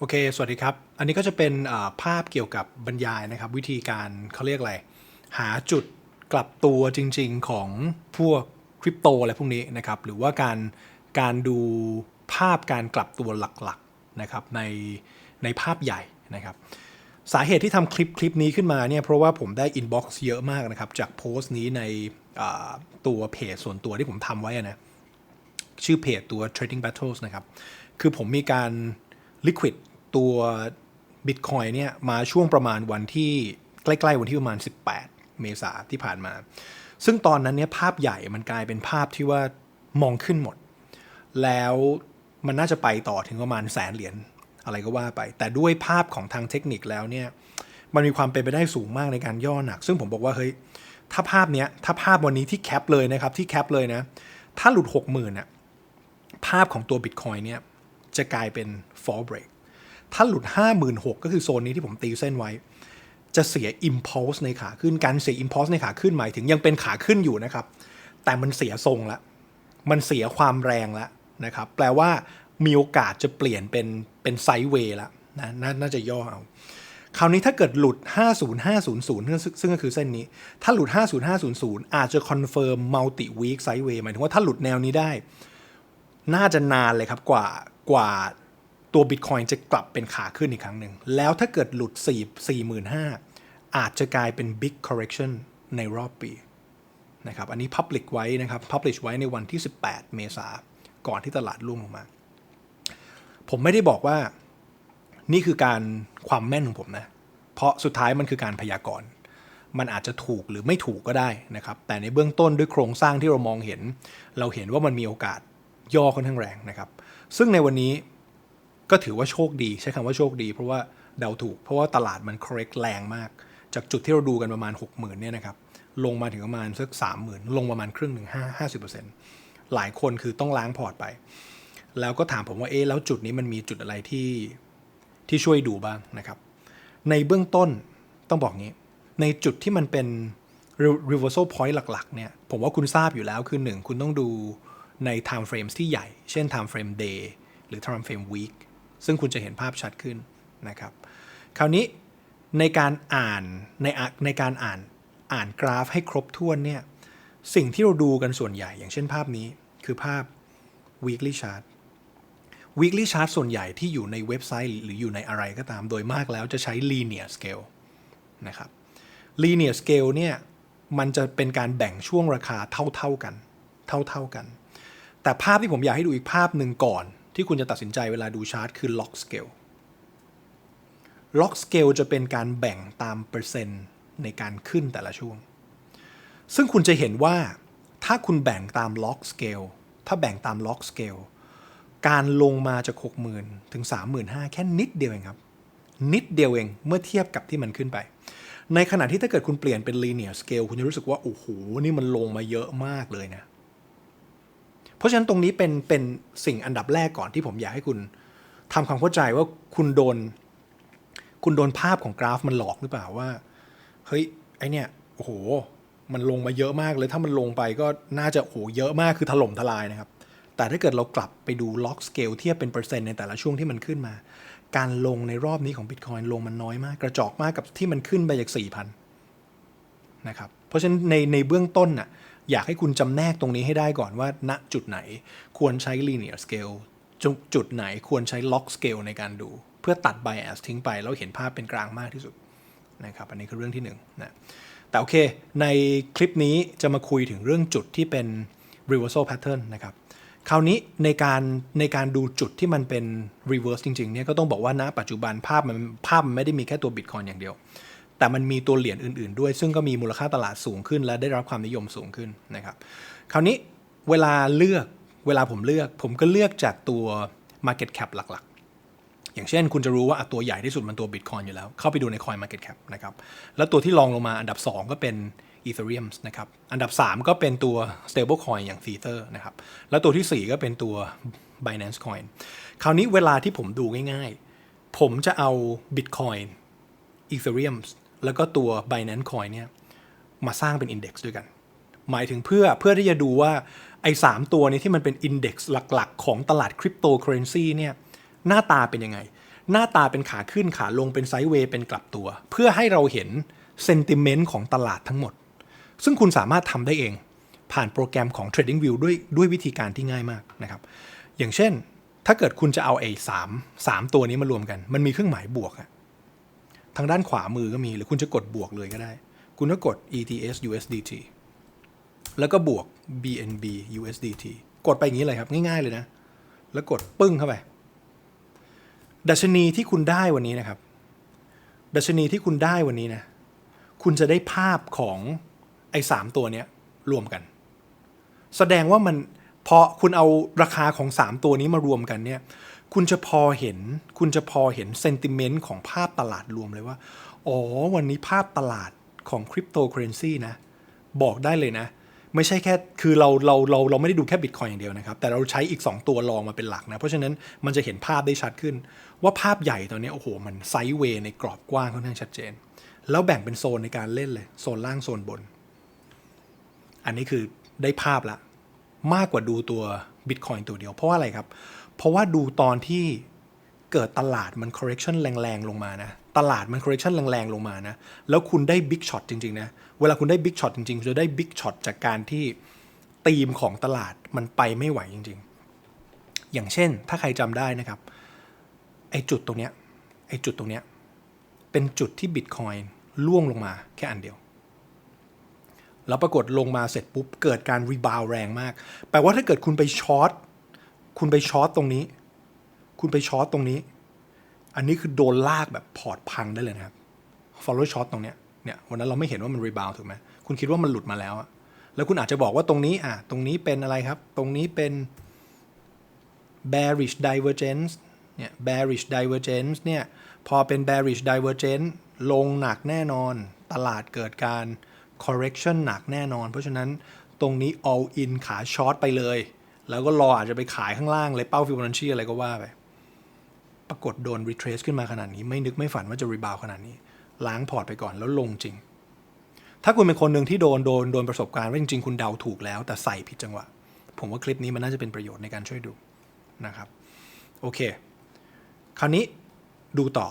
โอเค สวัสดีครับ อันนี้ก็จะเป็นภาพเกี่ยวกับบรรยายนะครับ วิธีการเขาเรียกอะไร หาจุดกลับตัวจริง ๆ ของพวกคริปโตอะไรพวกนี้นะครับ หรือว่าการการดูภาพการกลับตัวหลักๆนะครับในในภาพใหญ่นะครับ สาเหตุที่ทำคลิปคลิปนี้ขึ้นมาเนี่ยเพราะว่าผมได้อินบ็อกซ์เยอะมากนะครับ จากโพสต์นี้ในตัวเพจส่วนตัวที่ผมทำไว้นะชื่อเพจตัว Trading Battles นะครับ คือผมมีการ liquid ตัว Bitcoin เนี่ยมาช่วงประมาณวันที่ใกล้ๆวันที่ประมาณ 18 เมษาที่ผ่านมา ซึ่งตอนนั้นเนี่ยภาพใหญ่มันกลายเป็นภาพที่ว่ามองขึ้นหมด แล้วมันน่าจะไปต่อถึงประมาณแสนเหรียญอะไรก็ว่าไป แต่ด้วยภาพของทางเทคนิคแล้วเนี่ยมันมีความเป็นไปได้สูงมากในการย่อหนัก ซึ่งผมบอกว่าเฮ้ยถ้าภาพเนี้ยถ้าภาพวันนี้ที่แคปเลยนะครับที่แคปเลยนะถ้าหลุด 60,000น่ะภาพของตัว Bitcoin เนี่ยจะกลายเป็น fall break ถ้าหลุด 56,000 ก็คือโซนนี้ที่ผมตีเส้นไว้ จะเสีย impulse ในขาขึ้นการเสีย impulse ในขาขึ้นหมายถึงยังเป็นขาขึ้นอยู่นะครับ แต่มันเสียทรงละมันเสียความแรงแล้วนะครับ แปลว่ามีโอกาสจะเปลี่ยนเป็นเป็นไซด์เวย์ละนะนน่าจะย่อเอาคราวนี้ถ้าเกิดหลุด 50500ซึ่งซึ่งก็คือเส้นนี้ ถ้าหลุด 50500 อาจจะคอนเฟิร์มมัลติวีคไซด์เวย์หมายถึงว่าถ้าหลุดแนวนี้ได้ น่าจะนานเลยครับกว่ากว่า ตัว Bitcoin จะกลับเป็นขาขึ้นอีกครั้งหนึ่ง แล้วถ้าเกิดหลุด 4 45,000 อาจจะกลายเป็น Big Correction ในรอบปีนะครับอันนี้ Public ไว้นะครับ Publish ไว้ในวันที่ 18 เมษาก่อนที่ตลาดร่วงลงมา ผมไม่ได้บอกว่านี่คือการความแม่นของผมนะ เพราะสุดท้ายมันคือการพยากรณ์มันอาจจะถูกหรือไม่ถูกก็ได้นะครับ แต่ในเบื้องต้นด้วยโครงสร้างที่เรามองเห็น เราเห็นว่ามันมีโอกาสย่อค่อนข้างแรงนะครับ ซึ่งในวันนี้ ก็ถือว่าโชคดี ใช้คำว่าโชคดี เพราะว่าเดาถูก เพราะว่าตลาดมัน correct แรงมาก จากจุดที่เราดูกันประมาณ 60,000เนี่ยนะครับลงมาถึงประมาณสัก30,000ลงประมาณครึ่งหนึ่งห้าห้าสิบเปอร์เซ็นต์หลายคนคือต้องล้างพอร์ตไป แล้วก็ถามผมว่าเอ๊ะแล้วจุดนี้มันมีจุดอะไรที่ที่ช่วยดูบ้างนะครับ ในเบื้องต้นต้องบอกงี้ ในจุดที่มันเป็น re- reversal point หลักๆเนี่ยผมว่าคุณทราบอยู่แล้วคือหนึ่งคุณต้องดูใน time frames ที่ใหญ่ เช่น time frame day หรือ time frame week ซึ่งคุณจะเห็นภาพชัดขึ้นนะครับ คราวนี้ในการอ่านในอะในการอ่านอ่านกราฟให้ครบถ้วนเนี่ยสิ่งที่เราดูกันส่วนใหญ่อย่างเช่นภาพนี้คือภาพ weekly chart weekly chart ส่วนใหญ่ที่อยู่ในเว็บไซต์หรืออยู่ในอะไรก็ตามโดยมากแล้วจะใช้ linear scale นะครับ linear scale เนี่ยมันจะเป็นการแบ่งช่วงราคาเท่าๆกัน เท่าๆกัน แต่ภาพที่ผมอยากให้ดูอีกภาพหนึ่งก่อน ที่คุณจะตัดสินใจเวลาดูชาร์ตคือ log scale log scale จะเป็นการแบ่งตามเปอร์เซ็นต์ในการขึ้นแต่ละช่วง ซึ่งคุณจะเห็นว่าถ้าคุณแบ่งตาม log scale ถ้าแบ่งตาม log scale การลงมาจาก 60,000 ถึง 35,000 แค่นิดเดียวเองครับ นิดเดียวเองเมื่อเทียบกับที่มันขึ้นไป ในขณะที่ถ้าเกิดคุณเปลี่ยนเป็น linear scale คุณจะรู้สึกว่า โอ้โห นี่มันลงมาเยอะมากเลยนะ เพราะฉะนั้นตรงนี้เป็นเป็นสิ่งอันดับแรกก่อนที่ผมอยากให้คุณทำความเข้าใจว่าคุณโดน คุณโดนภาพของกราฟมันหลอกหรือเปล่าว่า เฮ้ยไอเนี่ยโอ้โห มันลงมาเยอะมากเลยถ้ามันลงไปก็น่าจะโอ้โหเยอะมากคือถล่มทลายนะครับ แต่ถ้าเกิดเรากลับไปดูล็อกสเกลเทียบเป็นเปอร์เซ็นต์ในแต่ละช่วงที่มันขึ้นมา การลงในรอบนี้ของ Bitcoin ลงมันน้อยมาก กระจอกมากกับที่มันขึ้นไปจาก4,000นะครับเพราะฉะนั้นในในเบื้องต้นน่ะ อยากให้คุณจำแนกตรงนี้ให้ได้ก่อนว่า ณจุดไหนควรใช้ linear scale จุจุดไหนควรใช้ log scale ในการดู เพื่อตัด bias ทิ้งไป แล้วเห็นภาพเป็นกลางมากที่สุดนะครับอันนี้คือเรื่องที่หนึ่งนะแต่โอเค ในคลิปนี้จะมาคุยถึงเรื่องจุดที่เป็น reversal pattern นะครับคราวนี้ในการในการดูจุดที่มันเป็น reverse จริงๆเนี่ยก็ต้องบอกว่าณปัจจุบันภาพมันภาพมันไม่ได้มีแค่ตัว Bitcoin อย่างเดียว แต่มันมีตัวเหรียญอื่นๆด้วย ซึ่งก็มีมูลค่าตลาดสูงขึ้น และได้รับความนิยมสูงขึ้นนะครับ คราวนี้เวลาเลือกเวลาผมเลือก ผมก็เลือกจากตัว market cap หลักๆ อย่างเช่น คุณจะรู้ว่าตัวใหญ่ที่สุดมันตัว Bitcoin อยู่แล้ว เข้าไปดูใน Coin Market Cap นะครับ แล้วตัวที่รองลงมาอันดับ 2 ก็เป็น Ethereum นะครับ อันดับ 3 ก็เป็นตัว stable coin อย่าง Tether นะครับ แล้วตัวทีสี่4 ก็เป็นตัว Binance Coin คราวนี้เวลาที่ผมดูง่ายๆ ผมจะเอา Bitcoin Ethereum แล้วก็ตัว Binance Coin เนี่ยมาสร้างเป็น Index ด้วยกัน หมายถึงเพื่อเพื่อที่จะดูว่าไอ้สามตัวนี้ที่มันเป็น Index หลักๆ ของตลาดคริปโตเคอเรนซีเนี่ยหน้าตาเป็นยังไง หน้าตาเป็นขาขึ้นขาลงเป็นไซด์เวย์เป็นกลับตัว เพื่อให้เราเห็นเซนติเมนต์ของตลาดทั้งหมด ซึ่งคุณสามารถทำได้เอง ผ่านโปรแกรมของ TradingView ด้วยด้วยวิธีการที่ง่ายมากนะครับ อย่างเช่นถ้าเกิดคุณจะเอาไอ้สามสามตัวนี้มารวมกัน มันมีเครื่องหมายบวกอะ ทางด้านขวามือก็มี หรือคุณจะกดบวกเลยก็ได้ คุณก็กด ETS USDT แล้วก็บวก BNB USDT กดไปอย่างนี้เลยครับ ง่ายๆเลยนะ แล้วกดปึ้งเข้าไป ดัชนีที่คุณได้วันนี้นะครับ ดัชนีที่คุณได้วันนี้นะ คุณจะได้ภาพของไอ้สามตัวเนี้ยรวมกัน แสดงว่ามันพอคุณเอาราคาของ 3 ตัวนี้มารวมกันเนี่ย คุณจะพอเห็น คุณจะพอเห็นเซนติเมนต์ของภาพตลาดรวมเลยว่า อ๋อ วันนี้ภาพตลาดของคริปโตเคอเรนซีนะ บอกได้เลยนะ ไม่ใช่แค่ คือเราเราเราเราไม่ได้ดูแค่บิตคอยอย่างเดียวนะครับ แต่เราใช้อีก 2 ตัวรองมาเป็นหลักนะ เพราะฉะนั้นมันจะเห็นภาพได้ชัดขึ้น ว่าภาพใหญ่ตอนนี้ โอ้โห มันไซด์เวย์ในกรอบกว้างค่อนข้างชัดเจน แล้วแบ่งเป็นโซนในการเล่นเลย โซนล่างโซนบน อันนี้คือได้ภาพละ มากกว่าดูตัว Bitcoin ตัวเดียว เพราะว่าอะไรครับเพราะว่าดูตอนที่เกิดตลาดมัน correction แรงๆ ลงมานะ ตลาดมัน correction แรงๆ ลงมานะ แล้วคุณได้ big shot จริง ๆ นะ เวลาคุณได้ big shot จริงๆ คุณจะได้ big shot จากการที่ธีมของตลาดมันไปไม่ไหวจริง ๆ อย่างเช่น ถ้าใครจำได้นะครับ ไอ้จุดตรงเนี้ย ไอ้จุดตรงเนี้ย เป็นจุดที่ Bitcoin ล่วงลงมาแค่อันเดียว แล้วปรากฏลงมาเสร็จปุ๊บ เกิดการรีบาวแรงมาก แปลว่าถ้าเกิดคุณไปช็อต คุณไปช็อตตรงนี้ คุณไปช็อตตรงนี้ อันนี้คือโดนลากแบบพอร์ตพังได้เลยนะครับ follow short ตรงเนี้ยเนี่ยวันนั้นเราไม่เห็นว่ามันรีบาวถูกไหมคุณคิดว่ามันหลุดมาแล้วอะแล้วคุณอาจจะบอกว่าตรงนี้อะตรงนี้เป็นอะไรครับ ตรงนี้เป็น bearish divergence เนี่ย bearish divergence เนี่ยพอเป็น bearish divergence ลงหนักแน่นอน ตลาดเกิดการ correction หนักแน่นอน เพราะฉะนั้นตรงนี้ all in ขาช็อตไปเลย แล้วก็รออาจจะไปขายข้างล่างเลยเป้าฟิบอนัชชีอะไรก็ว่าไป ปรากฏโดน retrace ขึ้นมาขนาดนี้ ไม่นึกไม่ฝันว่าจะ rebound ขนาดนี้ ล้างพอร์ตไปก่อนแล้วลงจริง ถ้าคุณเป็นคนหนึ่งที่โดนโดนโดนประสบการณ์ว่าจริงๆคุณเดาถูกแล้ว แต่ใส่ผิดจังหวะ ผมว่าคลิปนี้มันน่าจะเป็นประโยชน์ในการช่วยดูนะครับโอเค คราวนี้ดูต่อ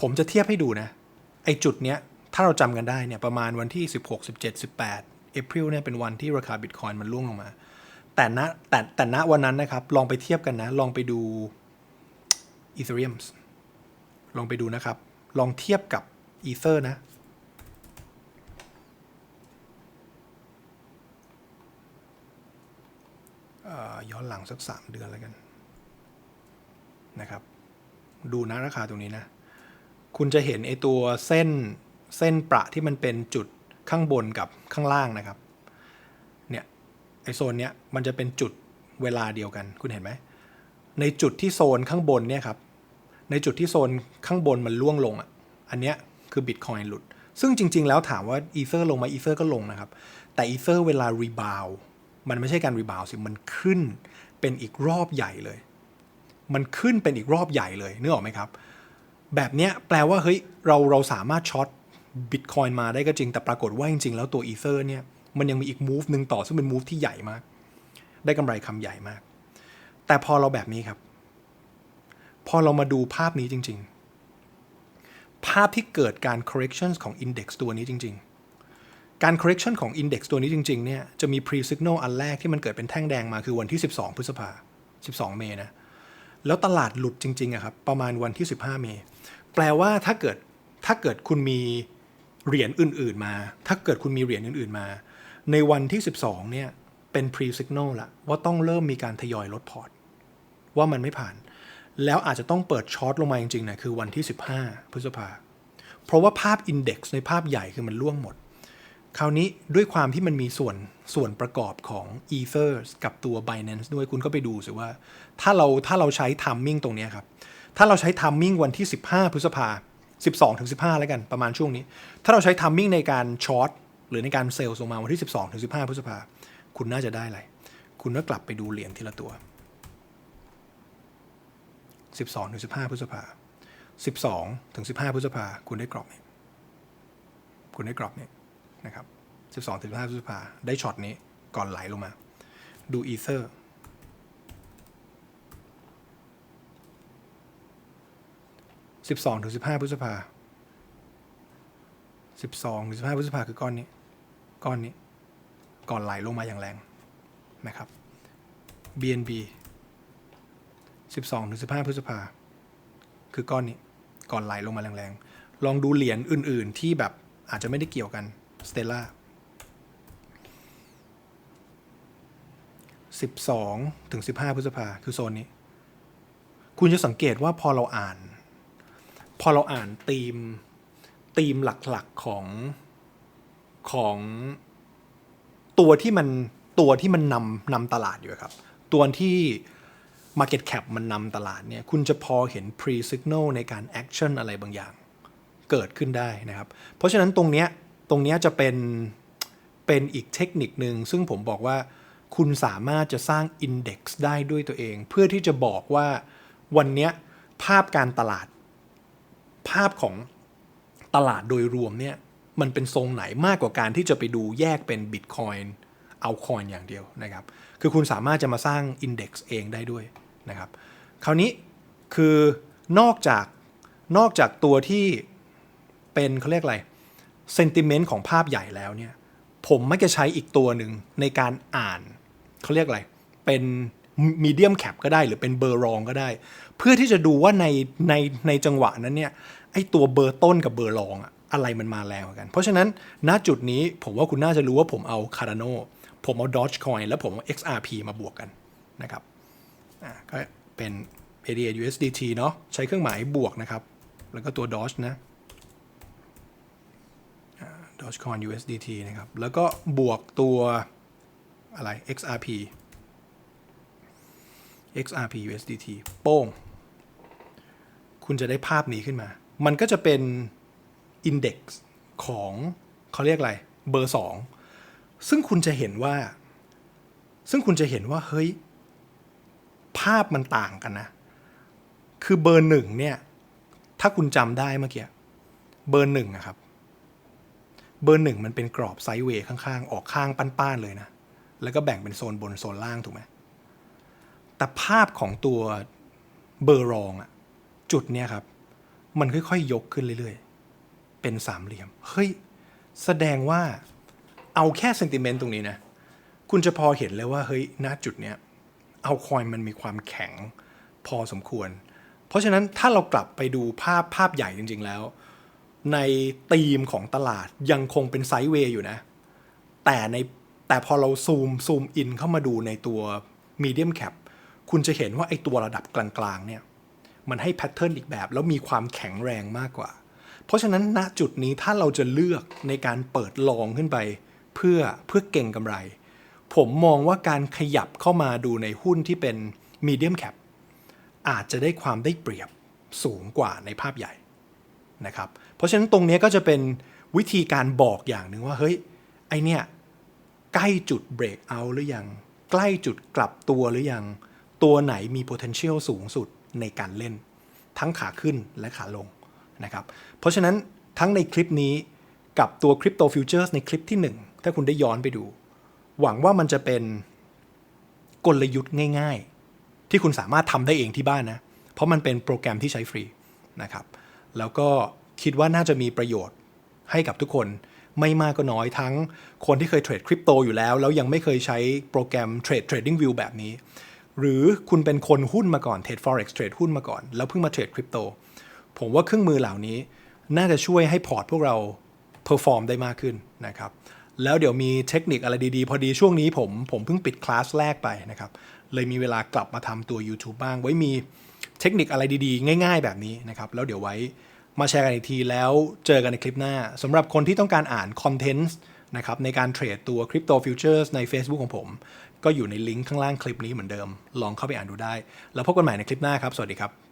ผมจะเทียบให้ดูนะ ไอจุดเนี้ย ถ้าเราจำกันได้เนี่ย ประมาณวันที่ 16 17 18 เอพริลเนี่ยเป็นวันที่ราคาบิตคอยน์มันร่วงลงมา แต่ณแต่แต่ณวันนั้นนะครับ ลองไปเทียบกันนะ ลองไปดูอีเธเรียมลองไปดูนะครับ ลองเทียบกับอีเธอร์นะ ย้อนหลังสักสามเดือนแล้วกันนะครับ ดูนะราคาตรงนี้นะ คุณจะเห็นไอตัวเส้นเส้นประที่มันเป็นจุดข้างบนกับข้างล่างนะครับ โซนเนี้ยมันจะเป็นจุดเวลาเดียวกันคุณเห็นไหม ในจุดที่โซนข้างบนเนี่ยครับในจุดที่โซนข้างบนมันล่วงลงอะอันเนี้ยคือบิตคอยน์หลุด ซึ่งจริง ๆ แล้วถามว่าอีเ e อร์ลงไหมาอีเ e อร์ก็ลงนะครับ แต่อีเ e อร์เวลารีบาวมันไม่ใช่การรีบาวสิมันขึ้นเป็นอีกรอบใหญ่เลย มันขึ้นเป็นอีกรอบใหญ่เลยนึกออกไหมครับ แบบเนี้ยแปลว่าเฮ้ยเราเราสามารถช็อตบิตคอยน์มาได้ก็จริงแต่ปรากฏว่าจริง ๆ แล้วตัวอีเ e อร์เนี่ย มันยังมีอีกมูฟหนึ่งต่อซึ่งเป็นมูฟที่ใหญ่มาก ได้กำไรคำใหญ่มาก แต่พอเราแบบนี้ครับ พอเรามาดูภาพนี้จริง ๆ ภาพที่เกิดการ correction ของ index ตัวนี้จริง ๆ การ correction ของ index ตัวนี้จริง ๆ เนี่ย จะมี pre signal อันแรกที่มันเกิดเป็นแท่งแดงมาคือวันที่ 12 พฤษภา 12 เมษนะ แล้วตลาดหลุดจริงๆอะครับ ประมาณวันที่ 15 เมษแปลว่าถ้าเกิดถ้าเกิดคุณมีเหรียญอื่น ๆ มา ถ้าเกิดคุณมีเหรียญอื่น ๆ มา ในวันที่ 12 เนี่ย เป็น pre signal ละว่าต้องเริ่มมีการทยอยลดพอร์ต ว่ามันไม่ผ่าน แล้วอาจจะต้องเปิดช็อตลงมาจริงๆนะคือวันที่ 15 พฤษภา เพราะว่าภาพ Index ในภาพใหญ่คือมันล่วงหมด คราวนี้ด้วยความที่มันมีส่วนส่วนประกอบของ Ether กับตัว Binance ด้วยคุณก็ไปดูสิว่า ถ้าเราถ้าเราใช้ timing ตรงเนี้ยครับ ถ้าเราใช้ timing วันที่ 15 พฤษภา12ถึง15 แล้วกันประมาณช่วงนี้ ถ้าเราใช้ timing ในการช็อต หรือในการเซลล์ลงมาวันที่ 12ถึง15 พฤษภาคุณน่าจะได้อะไร คุณก็กลับไปดูเหรียญทีละตัว 12ถึง15 พฤษภา12ถึง15 พฤษภาคุณได้กรอบนี้คุณได้กรอบนี้นะครับ12ถึง15พฤษภาได้ช็อตนี้ก่อนไหลลงมา ดูอีเธอร์สิบสองถึงสิบห้าพฤษภาสิบสองถึงสิบห้าพฤษภาคือก้อนนี้ ก้อนนี้ ก่อนไหลลงมาอย่างแรงนะครับ BNB สิบสองถึงสิบห้าพฤษภา คือก้อนนี้ ก่อนไหลลงมาแรงๆ ลองดูเหรียญอื่นๆ ที่แบบอาจจะไม่ได้เกี่ยวกัน Stella 12ถึง15 พฤษภา คือโซนนี้ คุณจะสังเกตว่าพอเราอ่าน พอเราอ่านธีมธีมหลักๆของ ของตัวที่มันตัวที่มันนำนำตลาดอยู่ครับ ตัวที่ Market Cap มันนำตลาดเนี่ยคุณจะพอเห็น pre signal ในการ action อะไรบางอย่างเกิดขึ้นได้นะครับ เพราะฉะนั้นตรงเนี้ยตรงเนี้ยจะเป็นเป็นอีกเทคนิคหนึ่งซึ่งผมบอกว่าคุณสามารถจะสร้าง Index ได้ด้วยตัวเอง เพื่อที่จะบอกว่าวันเนี้ยภาพการตลาด ภาพของตลาดโดยรวมเนี่ย มันเป็นทรงไหนมากกว่าการที่จะไปดูแยกเป็น Bitcoin เอาคอยอย่างเดียวนะครับ คือคุณสามารถจะมาสร้าง Index เองได้ด้วยนะครับ คราวนี้คือนอกจากนอกจากตัวที่เป็นเขาเรียกอะไรเซนติเมนต์ของภาพใหญ่แล้วเนี่ย ผมมักจะใช้อีกตัวหนึ่งในการอ่านเขาเรียกอะไร เป็นมีเดียมแคปก็ได้หรือเป็นเบอร์รองก็ได้ เพื่อที่จะดูว่าในในในจังหวะนั้นเนี่ยไอตัวเบอร์ต้นกับเบอร์รองอะ อะไรมันมาแรงกัน เพราะฉะนั้นณจุดนี้ผมว่าคุณน่าจะรู้ว่าผมเอา Cardano ผมเอา Dogecoin แล้วผมเอา XRP มาบวกกันนะครับอ่าก็เป็น ADA USDT เนาะใช้เครื่องหมายบวกนะครับ แล้วก็ตัว Doge นะ Dogecoin USDT นะครับ แล้วก็บวกตัวอะไร XRP XRP USDT โป้ง คุณจะได้ภาพนี้ขึ้นมา มันก็จะเป็น Index ของเขาเรียกอะไรเบอร์2ซึ่งคุณจะเห็นว่า ซึ่งคุณจะเห็นว่าเฮ้ย ภาพมันต่างกันนะ คือเบอร์หนึ่งเนี่ย ถ้าคุณจำได้เมื่อกี้เบอร์หนึ่งอะครับ เบอร์หนึ่งมันเป็นกรอบไซด์เวย์ข้างๆ ออกข้างป้านๆเลยนะ แล้วก็แบ่งเป็นโซนบนโซนล่างถูกไหมแต่ภาพของตัวเบอร์รองอะจุดเนี้ยครับ มันค่อยๆยกขึ้นเรื่อยๆ เป็นสามเหลี่ยม เฮ้ย แสดงว่าเอาแค่เซนติเมนต์ตรงนี้นะ คุณจะพอเห็นเลยว่า เฮ้ยณจุดเนี้ยเอาคอยมันมีความแข็งพอสมควร เพราะฉะนั้นถ้าเรากลับไปดูภาพภาพใหญ่จริง ๆแล้ว ในธีมของตลาดยังคงเป็นไซด์เวย์อยู่นะ แต่ในแต่พอเราซูมซูมอินเข้ามาดูในตัวมีเดียมแคปคุณจะเห็นว่าไอ้ตัวระดับกลางๆเนี่ยมันให้แพทเทิร์นอีกแบบ แล้วมีความแข็งแรงมากกว่า เพราะฉะนั้นณจุดนี้ถ้าเราจะเลือกในการเปิดลองขึ้นไป เพื่อเพื่อเก่งกำไร ผมมองว่าการขยับเข้ามาดูในหุ้นที่เป็นมีเดียมแคปอาจจะได้ความได้เปรียบสูงกว่าในภาพใหญ่นะครับ เพราะฉะนั้นตรงนี้ก็จะเป็นวิธีการบอกอย่างหนึ่งว่า เฮ้ย ไอเนี่ยใกล้จุดเบรกเอาหรือยัง ใกล้จุดกลับตัวหรือยัง ตัวไหนมี potential สูงสุดในการเล่น ทั้งขาขึ้นและขาลง นะครับเพราะฉะนั้นทั้งในคลิปนี้กับตัว Crypto Futures ในคลิปที่ 1 ถ้าคุณได้ย้อนไปดู หวังว่ามันจะเป็นกลยุทธ์ง่าย ๆ ที่คุณสามารถทำได้เองที่บ้านนะ เพราะมันเป็นโปรแกรมที่ใช้ฟรีนะครับแล้วก็คิดว่าน่าจะมีประโยชน์ให้กับทุกคนไม่มากก็น้อยทั้งคนที่เคยเทรดคริปโตอยู่แล้ว แล้วยังไม่เคยใช้โปรแกรมเทรด Trading View แบบนี้ หรือคุณเป็นคนหุ้นมาก่อนเทรด Forex เทรดหุ้นมาก่อน แล้วเพิ่งมาเทรดคริปโต ผมว่าเครื่องมือเหล่านี้น่าจะช่วยให้พอร์ตพวกเราเพอร์ฟอร์มได้มากขึ้นนะครับ แล้วเดี๋ยวมีเทคนิคอะไรดีๆ พอดีช่วงนี้ผมผมเพิ่งปิดคลาสแรกไปนะครับ เลยมีเวลากลับมาทำตัว YouTube บ้าง ไว้มีเทคนิคอะไรดีๆ ง่าย ๆ แบบนี้นะครับ แล้วเดี๋ยวไว้มาแชร์กันอีกทีแล้วเจอกันในคลิปหน้าสำหรับคนที่ต้องการอ่านคอนเทนต์นะครับในการเทรดตัว Crypto Futures ใน Facebook ของผม ก็อยู่ในลิงก์ข้างล่างคลิปนี้เหมือนเดิม ลองเข้าไปอ่านดูได้ แล้วพบกันใหม่ในคลิปหน้าครับ สวัสดีครับ